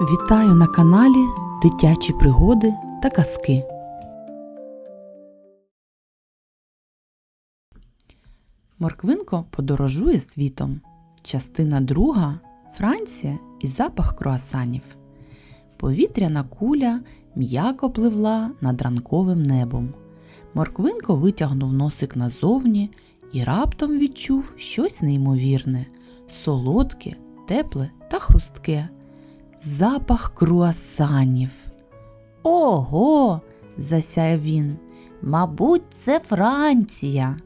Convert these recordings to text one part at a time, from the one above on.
Вітаю на каналі Дитячі пригоди та казки. Морквинко подорожує світом. Частина друга Франція і запах круасанів. Повітряна куля м'яко пливла над ранковим небом. Морквинко витягнув носик назовні і раптом відчув щось неймовірне, солодке, тепле та хрустке. Запах круасанів. Ого. засяяв він. Мабуть, це Франція.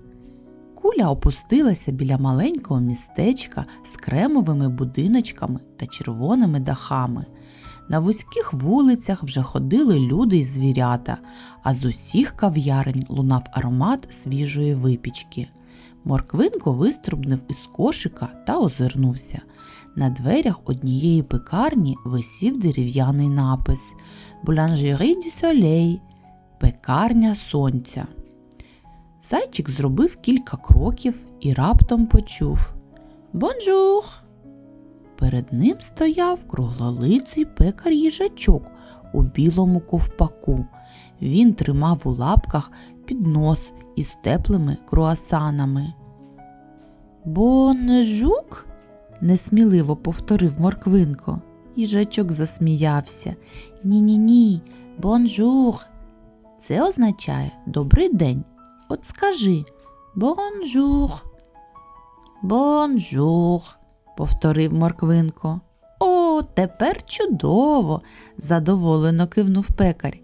Куля опустилася біля маленького містечка з кремовими будиночками та червоними дахами. На вузьких вулицях вже ходили люди й звірята, а з усіх кав'ярень лунав аромат свіжої випічки. Морквинко виструбнув із кошика та озирнувся. На дверях однієї пекарні висів дерев'яний напис Boulangerie du Soleil Пекарня сонця. Зайчик зробив кілька кроків і раптом почув Бонжур! Перед ним стояв круглолиций пекар їжачок у білому ковпаку. Він тримав у лапках піднос із теплими круасанами. Бонжук? несміливо повторив морквинко. Їжачок засміявся. Ні-ні ні, бонжур. Це означає добрий день. От скажи бонжур. Бонжур, повторив морквинко. О, тепер чудово, задоволено кивнув пекар.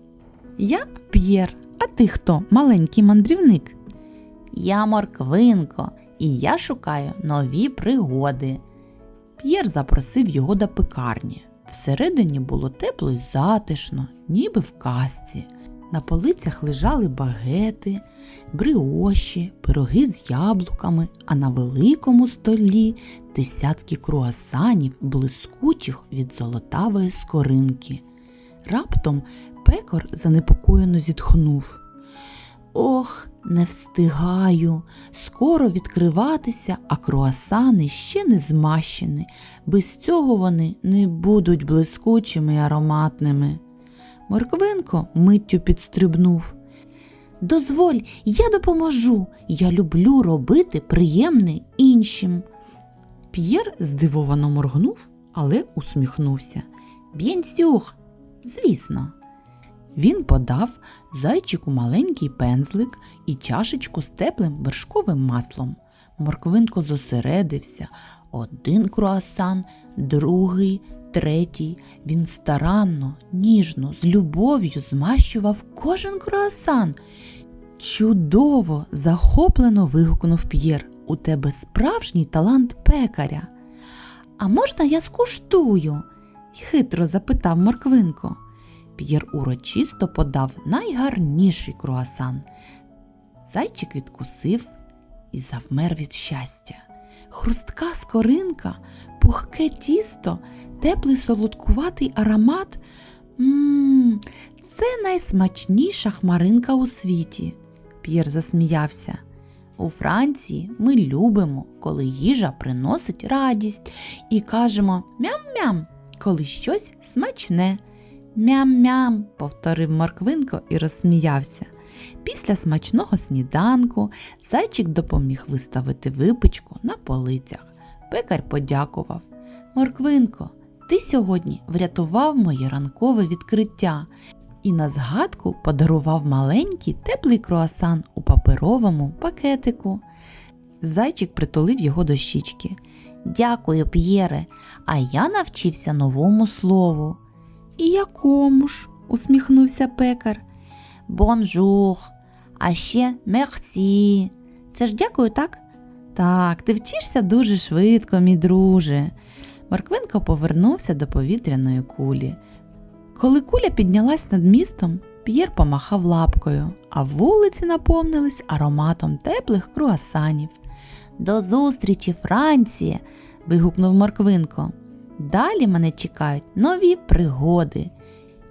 Я П'єр, а ти хто, маленький мандрівник? Я морквинко, і я шукаю нові пригоди. П'єр запросив його до пекарні. Всередині було тепло й затишно, ніби в казці. На полицях лежали багети, бріоші, пироги з яблуками, а на великому столі десятки круасанів, блискучих від золотавої скоринки. Раптом пекар занепокоєно зітхнув. Ох, не встигаю. Скоро відкриватися, а круасани ще не змащені. Без цього вони не будуть блискучими й ароматними. Морквинко миттю підстрибнув. Дозволь, я допоможу. Я люблю робити приємне іншим. П'єр здивовано моргнув, але усміхнувся. Б'єнсюх, звісно. Він подав зайчику маленький пензлик і чашечку з теплим вершковим маслом. Морквинко зосередився. Один круасан, другий, третій. Він старанно, ніжно, з любов'ю змащував кожен круасан. Чудово! захоплено вигукнув П'єр. У тебе справжній талант пекаря. А можна я скуштую? хитро запитав Морквинко. П'єр урочисто подав найгарніший круасан. Зайчик відкусив і завмер від щастя. Хрустка скоринка, пухке тісто, теплий солодкуватий аромат. Мм, це найсмачніша хмаринка у світі. П'єр засміявся. У Франції ми любимо, коли їжа приносить радість, і кажемо мям-мям, коли щось смачне. Мям-мям, повторив Морквинко і розсміявся. Після смачного сніданку зайчик допоміг виставити випічку на полицях. Пекар подякував. Морквинко, ти сьогодні врятував моє ранкове відкриття і на згадку подарував маленький теплий круасан у паперовому пакетику. Зайчик притулив його до щічки. Дякую, П'єре, а я навчився новому слову. І якому ж? усміхнувся пекар. Бонжур, а ще мерсі. Це ж дякую, так? Так, ти вчишся дуже швидко, мій друже. Морквинко повернувся до повітряної кулі. Коли куля піднялась над містом, П'єр помахав лапкою, а вулиці наповнились ароматом теплих круасанів. До зустрічі, Франція! вигукнув Морквинко. Далі мене чекають нові пригоди.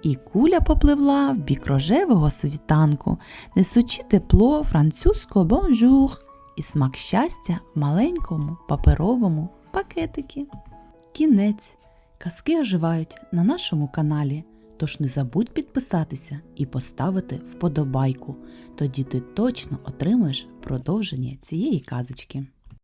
І куля попливла в бік рожевого світанку, несучи тепло французького бонжур і смак щастя в маленькому паперовому пакетики. Кінець. Казки оживають на нашому каналі. Тож не забудь підписатися і поставити вподобайку. Тоді ти точно отримаєш продовження цієї казочки.